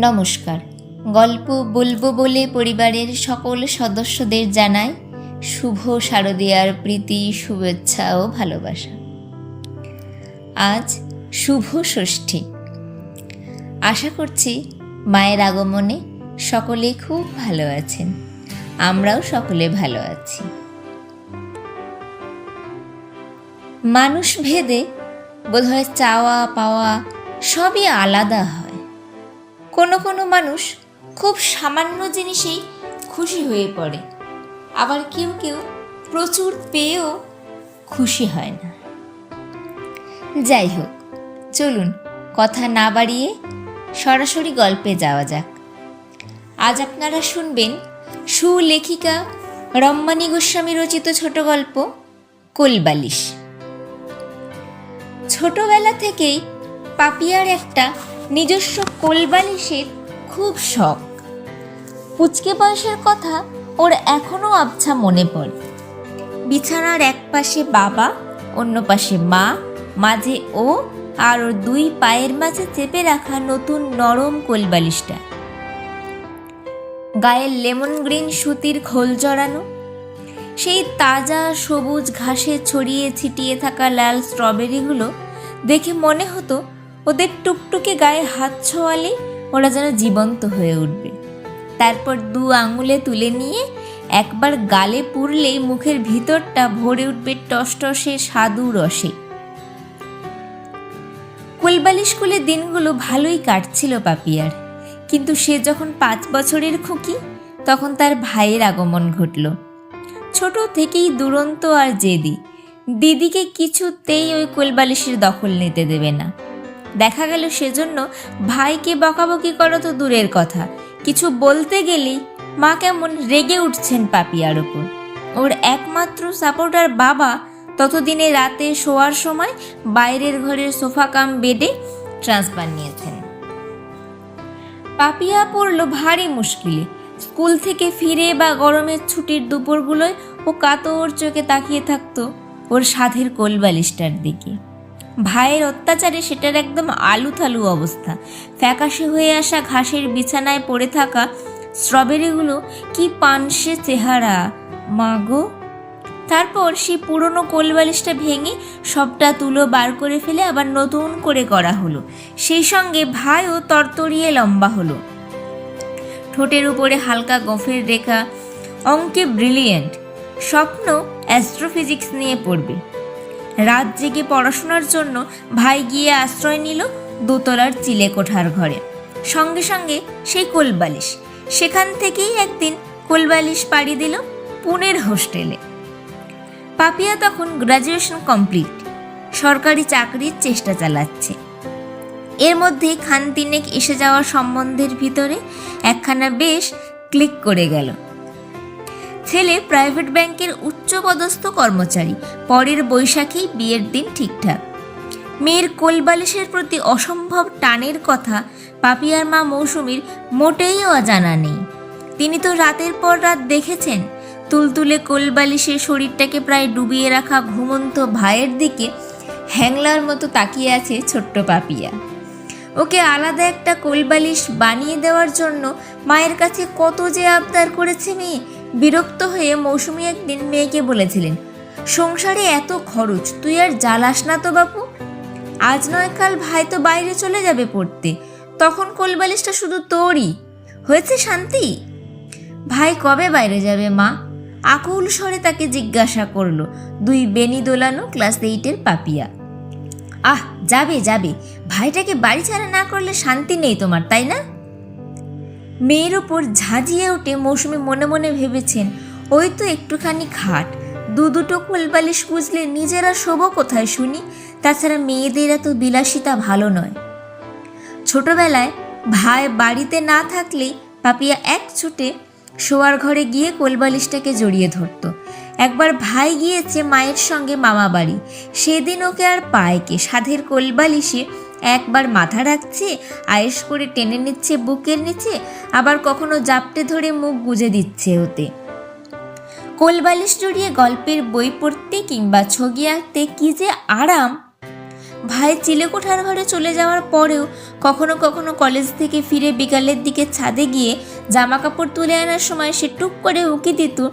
নমস্কার। গল্প বলব বলে পরিবারের সকল সদস্যদের জানাই শুভ শারদীয়ার প্রীতি, শুভেচ্ছা ও ভালোবাসা। আজ শুভ ষষ্ঠী। আশা করছি মায়ের আগমনে সকলে খুব ভালো আছেন। আমরাও সকলে ভালো আছি। মানুষ ভেদে বোধহয় চাওয়া পাওয়া সবই আলাদা হয়। কোনো কোনো মানুষ খুব সামান্য জিনিসেই খুশি হয়ে পড়ে। আবার কেউ কেউ প্রচুর পেয়েও খুশি হয় না। যাই হোক, চলুন কথা না বাড়িয়ে সরাসরি গল্পে যাওয়া যাক। আজ আপনারা শুনবেন সুলেখিকা রম্মানী গোস্বামী রচিত ছোট গল্প কোলবালিশ। ছোটবেলা থেকেই পাপিয়ার একটা নিজস্ব কোলবালিশের খুব শখ। পুচকে বয়সের কথা ওর এখনও আবছা মনে পড়ে। বিছানার এক পাশে বাবা, অন্য পাশে মা, মাঝে ও আর ওর দুই পায়ের মাঝে চেপে রাখা নতুন নরম কোলবালিশটা। গায়ের লেমন গ্রিন সুতির খোল জড়ানো, সেই তাজা সবুজ ঘাসে ছড়িয়ে ছিটিয়ে থাকা লাল স্ট্রবেরিগুলো দেখে মনে হতো ওদের টুকটুকে গায়ে হাত ছোঁয়ালে ওরা যেন জীবন্ত হয়ে উঠবে। তারপর দু আঙুলে তুলে নিয়ে একবার গালে পুরলেই মুখের ভিতরটা ভরে উঠবে টসটসে স্বাদু রসে। কুলবালি স্কুলের দিনগুলো ভালোই কাটছিল পাপিয়ার। কিন্তু সে যখন পাঁচ বছরের খুঁকি, তখন তার ভাইয়ের আগমন ঘটল। ছোট থেকেই দুরন্ত আর জেদি। দিদিকে কিছুতেই ওই কোলবালিশের দখল নিতে দেবে না। দেখা গেল সেজন্য ভাইকে বকাবকি করা তো দূরের কথা। কিছু বলতে গেলেই মা কেমন রেগে উঠছেন পাপিয়ার ওপর ওর একমাত্র সাপোর্টার বাবা ততদিনে রাতে শোয়ার সময় বাইরের ঘরের সোফা কাম বেডে ট্রান্সফার নিয়েছেন পাপিয়া পড়ল ভারী মুশকিলে। স্কুল থেকে ফিরে বা গরমের ছুটির দুপুরগুলোয় ও কাতর চোখে তাকিয়ে থাকতো ওর সাধের কোলবালিশটার দিকে। ভাইয়ের অত্যাচারে সেটার একদম আলু থালু অবস্থা। ফ্যাকাশে হয়ে আসা ঘাসের বিছানায় পড়ে থাকা স্ট্রবেরিগুলো কি পানসে চেহারা মাগো তারপর সেই পুরনো কোলবালিশটা ভেঙে সবটা তুলো বার করে ফেলে আবার নতুন করে করা হলো। সেই সঙ্গে ভাইও তরতরিয়ে লম্বা হলো। ঠোঁটের উপরে হালকা গফের রেখা, অঙ্কে ব্রিলিয়েন্ট। স্বপ্ন অ্যাস্ট্রোফিজিক্স নিয়ে পড়বে। রাত জেগে পড়াশোনার জন্য ভাই গিয়ে আশ্রয় নিল দোতলার চিলে কোঠার ঘরে। সঙ্গে সঙ্গে সেই কোলবালিশ। সেখান থেকেই একদিন কোলবালিশ পাড়ি দিল পুনের হোস্টেলে। পাপিয়া তখন গ্রাজুয়েশন কমপ্লিট। সরকারি চাকরির চেষ্টা চালাচ্ছে। এর মধ্যেই খান তিনেক এসে যাওয়া সম্বন্ধের ভিতরে একখানা বেশ ক্লিক করে গেল। ছেলে প্রাইভেট ব্যাংকের উচ্চপদস্থ কর্মচারী। পরের বৈশাখেই বিয়ের দিন ঠিকঠাক। মেয়ের কোলবালিশের প্রতি অসম্ভব টানের কথা পাপিয়ার মা মৌসুমীর মোটেই অজানা নেই। তিনি তো রাতের পর রাত দেখেছেন, তুলতুলে কোলবালিশের শরীরটাকে প্রায় ডুবিয়ে রাখা ঘুমন্ত ভাইয়ের দিকে হ্যাংলার মতো তাকিয়ে আছে ছোট্ট পাপিয়া। ওকে আলাদা একটা কোলবালিশ বানিয়ে দেওয়ার জন্য মায়ের কাছে কত যে আবদার করেছে মেয়ে বিরক্ত হয়ে মৌসুমি একদিন মেয়েকে বলেছিলেন, সংসারে এত খরচ, তুই আর জ্বালাস না তো বাপু। আজ নয় কাল ভাই তো বাইরে চলে যাবে পড়তে, তখন কোলবালিশটা শুধু তোরই। হয়েছে শান্তি? ভাই কবে বাইরে যাবে মা? আকুল স্বরে তাকে জিজ্ঞাসা করল দুই বেনি দোলানো ক্লাস এইটের পাপিয়া। আহ, যাবে যাবে। ভাইটাকে বাড়ি ছাড়া না করলে শান্তি নেই তোমার, তাই না? মেয়ের ওপর ঝাঁঝিয়ে উঠে মৌসুমি মনে মনে ভেবেছেন, ওই তো একটুখানি খাট। দু দুটো কোলবালিশ বুঝলে নিজেরা শোবো কোথায় শুনি? তাছাড়া মেয়েদের এত বিলাসিতা ভালো নয়। ছোটবেলায় ভাই বাড়িতে না থাকলেই পাপিয়া এক ছুটে শোয়ার ঘরে গিয়ে কোলবালিশটাকে জড়িয়ে ধরত। একবার ভাই গিয়েছে মায়ের সঙ্গে মামা বাড়ি সেদিন ওকে আর পায়কে। সাধের কোলবালিশে একবার মাথা রাখছে আয়েস করে টেনে নিচ্ছে বুকের নিচে, আবার কখনো জাপটে ধরে মুখ গুজে দিচ্ছে ওতে। কোলবালিশ জড়িয়ে গল্পের বই পড়তে কিংবা ছবি আঁকতে কি যে আরাম! ভাই চিলেকোঠার ঘরে চলে যাওয়ার পরেও কখনো কখনো কলেজ থেকে ফিরে বিকালের দিকে ছাদে গিয়ে জামা কাপড় তুলে আনার সময় সে টুক করে উঁকি দিত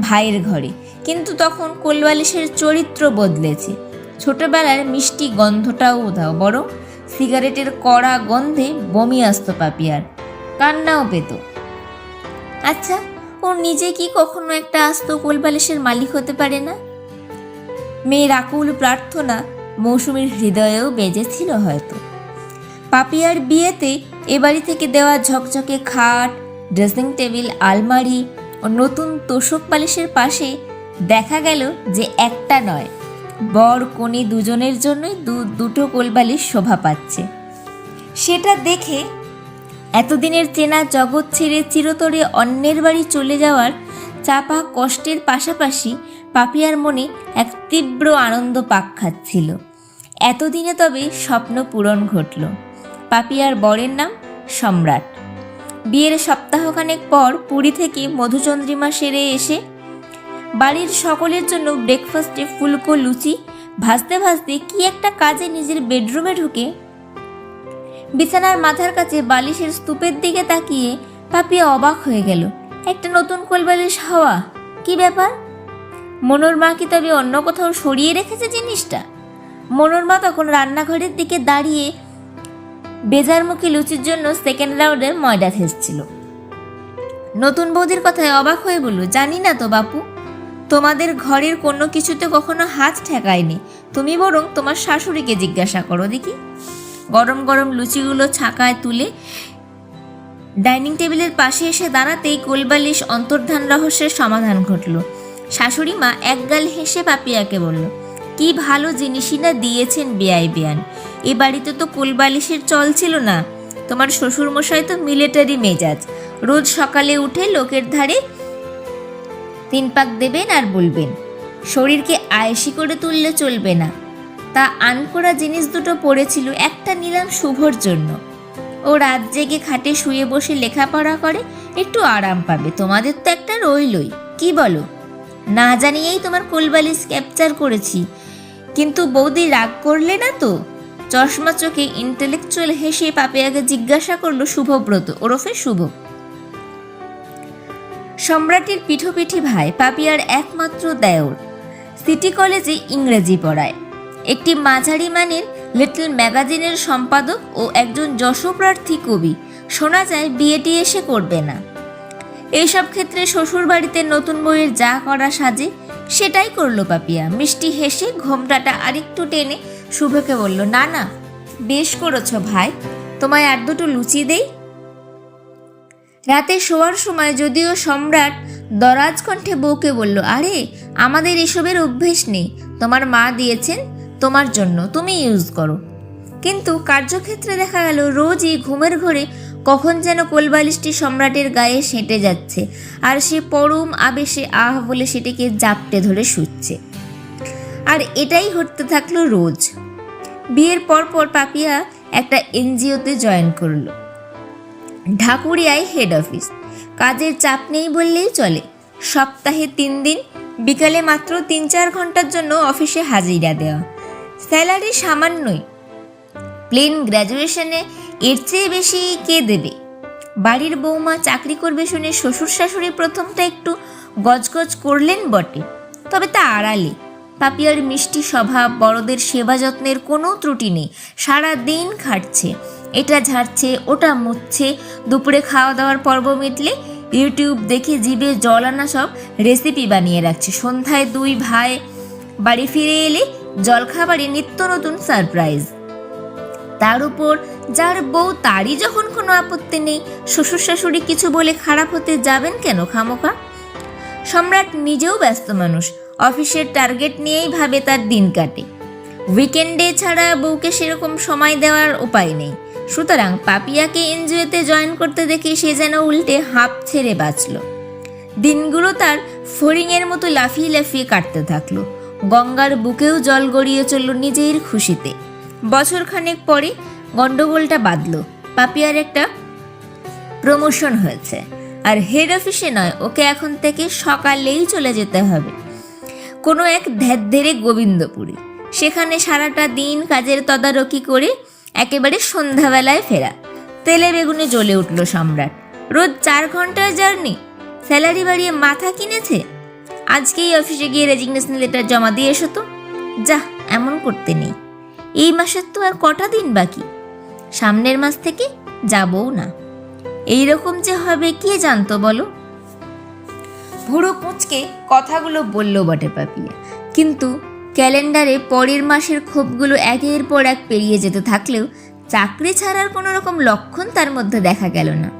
ভাইয়ের ঘরে। কিন্তু তখন কোলবালিশের চরিত্র বদলেছে। ছোটবেলার মিষ্টি গন্ধটাও উধাও, বরং সিগারেটের কড়া গন্ধে বমি আসতো পাপিয়ার। কান্নাও পেত। আচ্ছা ও নিজে কি কখনো একটা আস্ত কোলবালিশের মালিক হতে পারে না? মেয়ের আকুল প্রার্থনা মৌসুমীর হৃদয়েও বেজেছিল হয়তো। পাপিয়ার বিয়েতে এ বাড়ি থেকে দেওয়া ঝকঝকে খাট, ড্রেসিং টেবিল, আলমারি ও নতুন তোষক পালিশের পাশে দেখা গেল যে একটা নয়। বর কনে দুজনের জন্যই দু, দুটো কোলবালিশ শোভা পাচ্ছে। সেটা দেখে এতদিনের চেনা জগৎ ছেড়ে চিরতরে অন্যের বাড়ি চলে যাওয়ার চাপা কষ্টের পাশাপাশি পাপিয়ার মনে এক তীব্র আনন্দ পাক খাচ্ছিল। এতদিনে তবে স্বপ্ন পূরণ ঘটল। পাপিয়ার বরের নাম সম্রাট। বিয়ের সপ্তাহখানেক পর পুরী থেকে মধুচন্দ্রিমা সেরে এসে বাড়ির সকলের জন্য ব্রেকফাস্টে ফুলকো লুচি, ভাজতে ভাজতে কি একটা কাজে নিজের বেডরুমে ঢুকে। বিছানার মাথার কাছে বালিশের স্তূপের দিকে তাকিয়ে পাপিয়া অবাক হয়ে গেল। একটা নতুন কোলবালিশ হাওয়া, কি ব্যাপার? মনোর মা কি তবে অন্য কোথাও সরিয়ে রেখেছে জিনিসটা? মনোর মা তখন রান্নাঘরের দিকে দাঁড়িয়ে বেজার মুখে লুচির জন্য সেকেন্ড রাউন্ডের ময়দা থেসছিল নতুন বৌদির কথায় অবাক হয়ে বলল, জানি না তো বাপু। তোমাদের ঘরের কোনো কিছুতে কখনো হাত ঠেকায়নি। তুমি বরং তোমার শাশুড়িকে জিজ্ঞাসা করো দেখি। গরম গরম লুচিগুলো ছাকায় তুলে ডাইনিং টেবিলের পাশে এসে দাঁড়াতেই কোলবালিশ অন্তর্ধান রহস্যের সমাধান ঘটল। শাশুড়ি মা একগাল হেসে পাপিয়াকে বলল, কি ভালো জিনিসই না দিয়েছেন বেআই বেয়ান। এ বাড়িতে তো কোলবালিশের চল ছিল না। তোমার শ্বশুরমশাই তো মিলিটারি মেজাজ। রোজ সকালে উঠে লোকের ধারে তিন পাক দেবেন আর বলবেন। শরীরকে আয়েসি করে তুললে চলবে না। তা আনকোড়া জিনিস দুটো পড়েছিল একটা নিলাম শুভর জন্য। ও রাত জেগে খাটে শুয়ে বসে লেখাপড়া করে, একটু আরাম পাবে। তোমাদের তো একটা রইলই। কি বলো? না জানিয়েই তোমার কোলবালিশ ক্যাপচার করেছি। কিন্তু বৌদি রাগ করলে না তো? চশমা চোখে ইন্টেলেকচুয়াল হেসে পাপে আগে জিজ্ঞাসা করল শুভব্রত, ওরফে শুভ। সম্রাটের পিঠোপিঠি ভাই পাপিয়ার একমাত্র দেওর। সিটি কলেজে ইংরেজি পড়ায়। একটি মাঝারি মানের লিটল ম্যাগাজিনের সম্পাদক ও একজন যশপ্রার্থী কবি। শোনা যায়, বিয়েটি এসে করবে না। এইসব ক্ষেত্রে শ্বশুর বাড়িতে নতুন বইয়ের যা করা সাজে, সেটাই করল পাপিয়া। মিষ্টি হেসে ঘোমটাটা আরেকটু টেনে শুভকে বলল, না না, বেশ করেছ ভাই। তোমায় আর দুটো লুচি দেই রাতে শোয়ার সময় যদিও সম্রাট দরাজ কণ্ঠে বউকে বলল, আরে, আমাদের এসবের অভ্যেস নেই। তোমার মা দিয়েছেন তোমার জন্য, তুমি ইউজ করো। কিন্তু কার্যক্ষেত্রে দেখা গেল, রোজই ঘুমের ঘরে কখন যেন কোলবালিশটি সম্রাটের গায়ে সেঁটে যাচ্ছে আর সে পরম আবেশে, আহ, বলে সেটিকে জাপটে ধরে শুচ্ছে। আর এটাই ঘটতে থাকল রোজ। বিয়ের পরপর পাপিয়া একটা এনজিওতে জয়েন করল। ঢাকুরিয়ায় হেড অফিস কাজের চাপ নেই বললেই চলে। সপ্তাহে তিন দিন, বিকালে মাত্র তিন চার ঘণ্টার জন্য অফিসে হাজিরা দেওয়া। স্যালারি সামান্যই। প্লেন গ্র্যাজুয়েশনে এর চেয়ে বেশি কে দেবে? বাড়ির বৌমা চাকরি করবে শুনে শ্বশুর শাশুড়ি প্রথমটা একটু গজগজ করলেন বটে। তবে তা আড়ালে। পাপিয়ার মিষ্টি স্বভাব, বড়দের সেবা যত্নের কোনো ত্রুটি নেই। সারা দিন খাটছে। এটা ঝাড়ছে, ওটা মুছছে। দুপুরে খাওয়া দাওয়ার পর্ব মিটলে ইউটিউব দেখে জিভে জল আনা সব রেসিপি বানিয়ে রাখছে। সন্ধ্যায় দুই ভাই বাড়ি ফিরে এলে জলখাবারে নিত্য নতুন সারপ্রাইজ তার উপর যার বউ তারই যখন কোনো আপত্তি নেই শ্বশুর শাশুড়ি কিছু বলে খারাপ হতে যাবেন কেন খামোকা সম্রাট নিজেও ব্যস্ত মানুষ, অফিসের টার্গেট নিয়েই ভাবে তার দিন কাটে। উইকেন্ডে ছাড়া বউকে সেরকম সময় দেওয়ার উপায় নেই। সুতরাং পাপিয়াকে এনজিওতে জয়েন করতে দেখে সে যেন উল্টে হাঁপ ছেড়ে বাঁচল। দিনগুলো তার ফড়িংয়ের মতো লাফিয়ে লাফিয়ে কাটতে থাকল। গঙ্গার বুকেও জল গড়িয়ে চলল নিজের খুশিতে। বছরখানেক পরে গন্ডগোলটা বাঁধল। পাপিয়ার একটা প্রমোশন হয়েছে। আর হেড অফিসে নয়, ওকে এখন থেকে সকালেই চলে যেতে হবে। কোনো এক ধ্যাদ্দেরে গোবিন্দপুরে। সেখানে সারাটা দিন কাজের তদারকি করে একেবারে সন্ধ্যাবেলায় ফেরা। তেলে বেগুনে জ্বলে উঠল সম্রাট। রোজ চার ঘণ্টার জার্নি। স্যালারি বাড়িয়ে মাথা কিনেছে? আজকেই অফিসে গিয়ে রেজিগনেশন লেটার জমা দিয়ে এসো তো। যা, এমন করতে নেই। এই মাসের তো আর কটা দিন বাকি? সামনের মাস থেকে যাবও না। এই রকম যে হবে, কে জানতো বলো? ভুড়ো কুঁচকে কথাগুলো বলল বটে পাপিয়া। কিন্তু ক্যালেন্ডারে পরের মাসের ক্ষোভগুলো একের পর এক পেরিয়ে যেতে থাকলেও চাকরি ছাড়ার কোনো রকম লক্ষণ তার মধ্যে দেখা গেল না।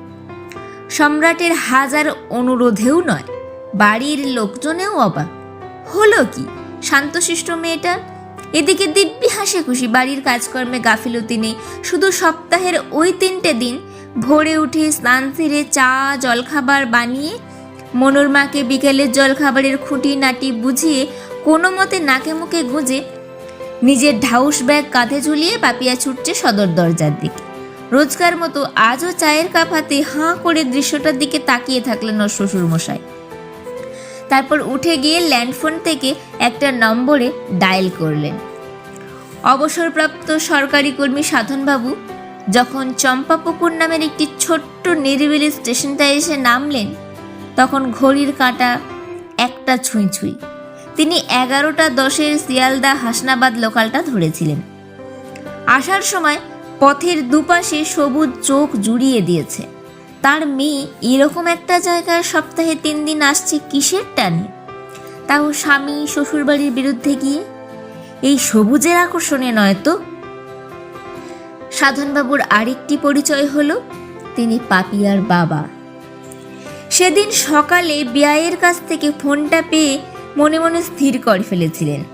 সম্রাটের হাজার অনুরোধেও নয়, বাড়ির লোকজনেও অবাক। হলো কি? শান্তশিষ্ট মেয়েটা এদিকে দিব্যি হাসি খুশি, বাড়ির কাজকর্মে গাফিলতি নেই। শুধু সপ্তাহের ওই তিনটে দিন ভোরে উঠে স্নান সেরে চা, জলখাবার বানিয়ে মনোরমাকে বিকেলের জলখাবারের খুঁটি নাটি বুঝিয়ে কোনো মতে নাকে মুখে গুঁজে নিজের ঢাউস ব্যাগ কাঁধে ঝুলিয়ে পাপিয়া ছুটছে সদর দরজার দিকে। রোজকার মতো আজও চায়ের কাপ হাতে হাঁ করে দৃশ্যটার দিকে তাকিয়ে থাকলেন ওর শ্বশুরমশাই। তারপর উঠে গিয়ে ল্যান্ডফোন থেকে একটা নম্বরে ডায়াল করলেন। অবসরপ্রাপ্ত সরকারি কর্মী সাধনবাবু যখন চম্পাপুকুর নামের একটি ছোট্ট নিরিবিলি স্টেশনটায় এসে নামলেন, তখন ঘড়ির কাঁটা একটা ছুঁই ছুঁই। তিনি এগারোটা দশের শিয়ালদা হাসনাবাদ লোকালটা ধরেছিলেন। আসার সময় পথের দুপাশে সবুজ চোখ জুড়িয়ে দিয়েছে। তার মেয়ে এরকম একটা জায়গায় সপ্তাহে তিন দিন আসছে কিসের টানে? তাও স্বামী শ্বশুরবাড়ির বিরুদ্ধে গিয়ে? এই সবুজের আকর্ষণে নয় তো? সাধনবাবুর আরেকটি পরিচয় হলো, তিনি পাপিয়ার বাবা। সেদিন সকালে বিয়ায়ের কাছ থেকে ফোনটা পেয়ে মনে মনে স্থির করে ফেলেছিলেন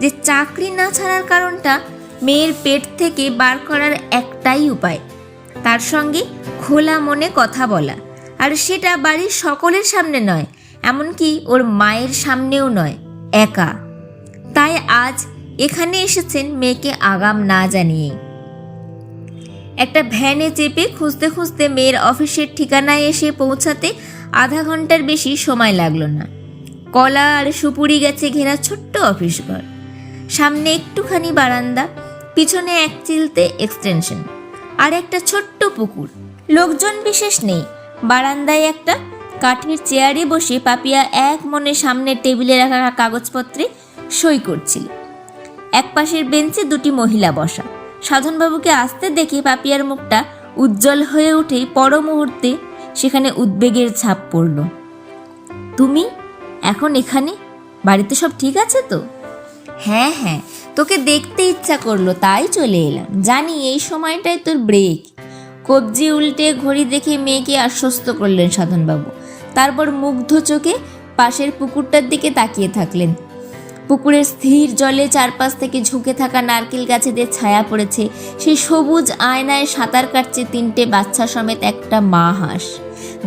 যে চাকরি না ছাড়ার কারণটা মেয়ের পেট থেকে বার করার একটাই উপায়। তার সঙ্গে খোলা মনে কথা বলা। আর সেটা বাড়ির সকলের সামনে নয়, এমনকি ওর মায়ের সামনেও নয়, একা। তাই আজ এখানে এসেছেন মেয়েকে আগাম না জানিয়ে। একটা ভ্যানে চেপে খুঁজতে খুঁজতে মেয়ের অফিসের ঠিকানায় এসে পৌঁছাতে আধা ঘণ্টার বেশি সময় লাগল না। কলা আর সুপুরি গেছে ঘেরা ছোট্ট অফিস ঘর। সামনে একটুখানি বারান্দা, পিছনে এক চিলতে এক্সটেনশন আর একটা ছোট্ট পুকুর। লোকজন বিশেষ নেই। বারান্দায় একটা কাঠের চেয়ারে বসে পাপিয়া এক মনে সামনের টেবিলে রাখা কাগজপত্রে সই করছিল। এক পাশের বেঞ্চে দুটি মহিলা বসা। সাধনবাবুকে আসতে দেখে পাপিয়ার মুখটা উজ্জ্বল হয়ে উঠেই পর মুহূর্তে সেখানে উদ্বেগের ছাপ পড়ল। তুমি? এখন এখানে? বাড়িতে সব ঠিক আছে তো? হ্যাঁ হ্যাঁ। তোকে দেখতে ইচ্ছা করল, তাই চলে এলাম। জানি এই সময়টাই তোর ব্রেক কবজি উল্টে ঘড়ি দেখে মেয়েকে আশ্বস্ত করলেন সাধনবাবু। তারপর মুগ্ধ চোখে পাশের পুকুরটার দিকে তাকিয়ে থাকলেন। পুকুরের স্থির জলে চারপাশ থেকে ঝুঁকে থাকা নারকেল গাছেদের ছায়া পড়েছে। সেই সবুজ আয়নায় সাঁতার কাটছে তিনটে বাচ্চা সমেত একটা মা হাঁস।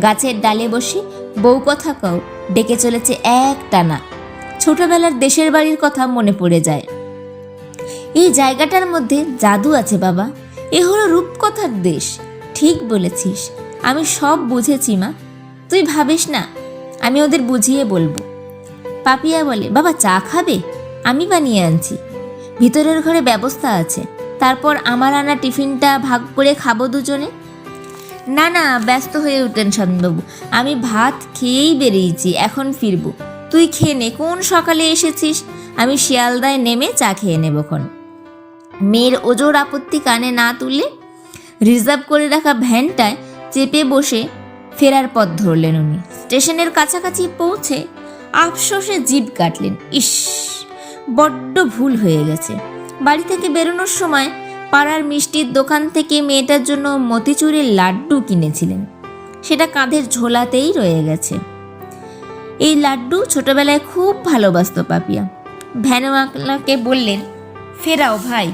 গাছের ডালে বসে বউ কথা কও, ডেকে চলেছে এক টানা। ছোটবেলার দেশের বাড়ির কথা মনে পড়ে যায়। এই জায়গাটার মধ্যে জাদু আছে বাবা, এ হলো রূপকথার দেশ। ঠিক বলেছিস, আমি সব বুঝেছি মা। তুই ভাবিস না, আমি ওদের বুঝিয়ে বলব। পাপিয়া বলে, বাবা, চা খাবে? আমি বানিয়ে আনছি। ভিতরের ঘরে ব্যবস্থা আছে। তারপর আমার আনা টিফিনটা ভাগ করে খাব দুজনে। না না, ব্যস্ত হয়ে উঠলেন শান্তবাবু আমি ভাত খেয়েই বেরিয়েছি, এখন ফিরবো। তুই খেয়ে নে, কোন সকালে এসেছিস? আমি শিয়ালদায় নেমে চা খেয়ে নেবক্ষণ মেয়ের ওজোর আপত্তি কানে না তুললে রিজার্ভ করে রাখা ভ্যানটায় চেপে বসে ফেরার পথ ধরলেন উনি। স্টেশনের কাছাকাছি পৌঁছে আফসোসে জিভ কাটলেন। ইস, বড্ড ভুল হয়ে গেছে। বাড়ি থেকে বেরোনোর সময় পাড়ার মিষ্টির দোকান থেকে মেয়েটার জন্য মতিচুরের লাড্ডু কিনেছিলেন। সেটা কাঁধের ঝোলাতেই রয়ে গেছে। এই লাড্ডু ছোটবেলায় খুব ভালোবাসত পাপিয়া। ভ্যানওয়ালাকে বললেন, ফেরাও ভাই।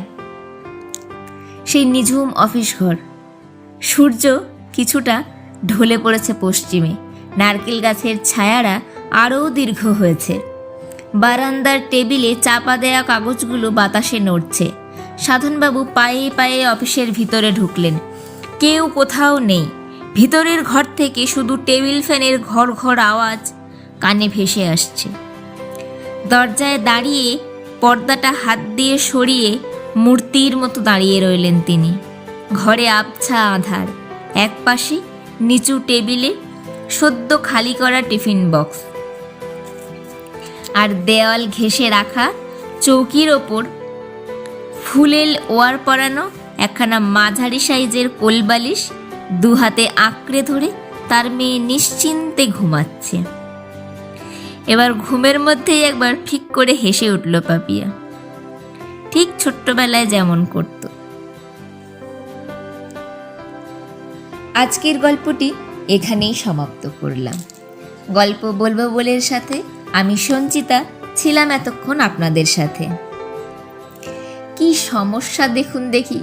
সেই নিঝুম অফিস ঘর। সূর্য কিছুটা ঢলে পড়েছে পশ্চিমে। নারকেল গাছের ছায়ারা আরও দীর্ঘ হয়েছে। বারান্দার টেবিলে চাপা দেয়া কাগজগুলো বাতাসে নড়ছে। সাধনবাবু পায়ে পায়ে অফিসের ভিতরে ঢুকলেন। কেউ কোথাও নেই। ভিতরের ঘর থেকে শুধু টেবিল ফ্যানের ঘর ঘর আওয়াজ কানে ভেসে আসছে। দরজায় দাঁড়িয়ে পর্দাটা হাত দিয়ে সরিয়ে মূর্তির মতো দাঁড়িয়ে রইলেন তিনি। ঘরে আবছা আধার। এক পাশে নিচু টেবিলে সদ্য খালি করা টিফিন বক্স। আর দেওয়াল ঘেঁষে রাখা চৌকির ওপর ফুলেল ওয়ার পরানো একখানা মাঝারি সাইজের কোলবালিশ দু হাতে আঁকড়ে ধরে তার মেয়ে নিশ্চিন্তে ঘুমাচ্ছে। এবার ঘুমের মধ্যেই একবার ঠিক করে হেসে উঠল পাপিয়া। ঠিক ছোট্টবেলায় যেমন করত। আজকের গল্পটি এখানেই সমাপ্ত করলাম। গল্প বলব বলের সাথে আমি সঞ্চিতা, ছিলাম এতক্ষণ আপনাদের সাথে। কি সমস্যা দেখুন দেখি।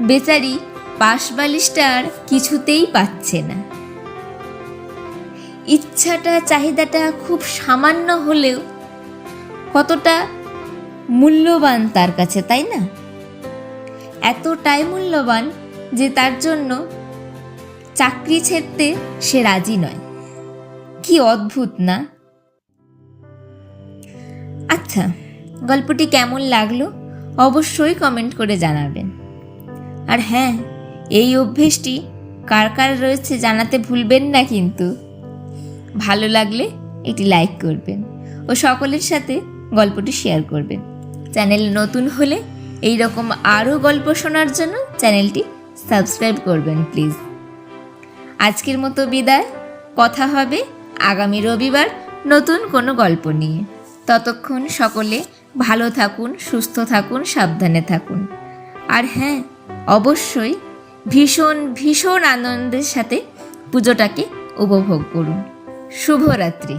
বেচারি পাশ বালিশটা আর কিছুতেই পাচ্ছে না। ইচ্ছাটা, চাহিদাটা খুব সামান্য হলেও কতটা মূল্যবান তার কাছে, তাই না? এতটাই মূল্যবান যে তার জন্য চাকরি ছেড়তে সে রাজি নয়। কি অদ্ভুত, না? আচ্ছা গল্পটি কেমন লাগল? অবশ্যই কমেন্ট করে জানাবেন। আর হ্যাঁ এই অভ্যেসটি কার কার রয়েছে জানাতে ভুলবেন না কিন্তু। ভালো লাগলে এটি লাইক করবেন ও সকলের সাথে গল্পটি শেয়ার করবেন। চ্যানেল নতুন হলে এই রকম আরও গল্প শোনার জন্য চ্যানেলটি সাবস্ক্রাইব করবেন প্লিজ আজকের মতো বিদায়। কথা হবে আগামী রবিবার নতুন কোনো গল্প নিয়ে। ততক্ষণ সকলে ভালো থাকুন, সুস্থ থাকুন, সাবধানে থাকুন। আর হ্যাঁ অবশ্যই ভীষণ ভীষণ আনন্দের সাথে পুজোটাকে উপভোগ করুন। শুভরাত্রি।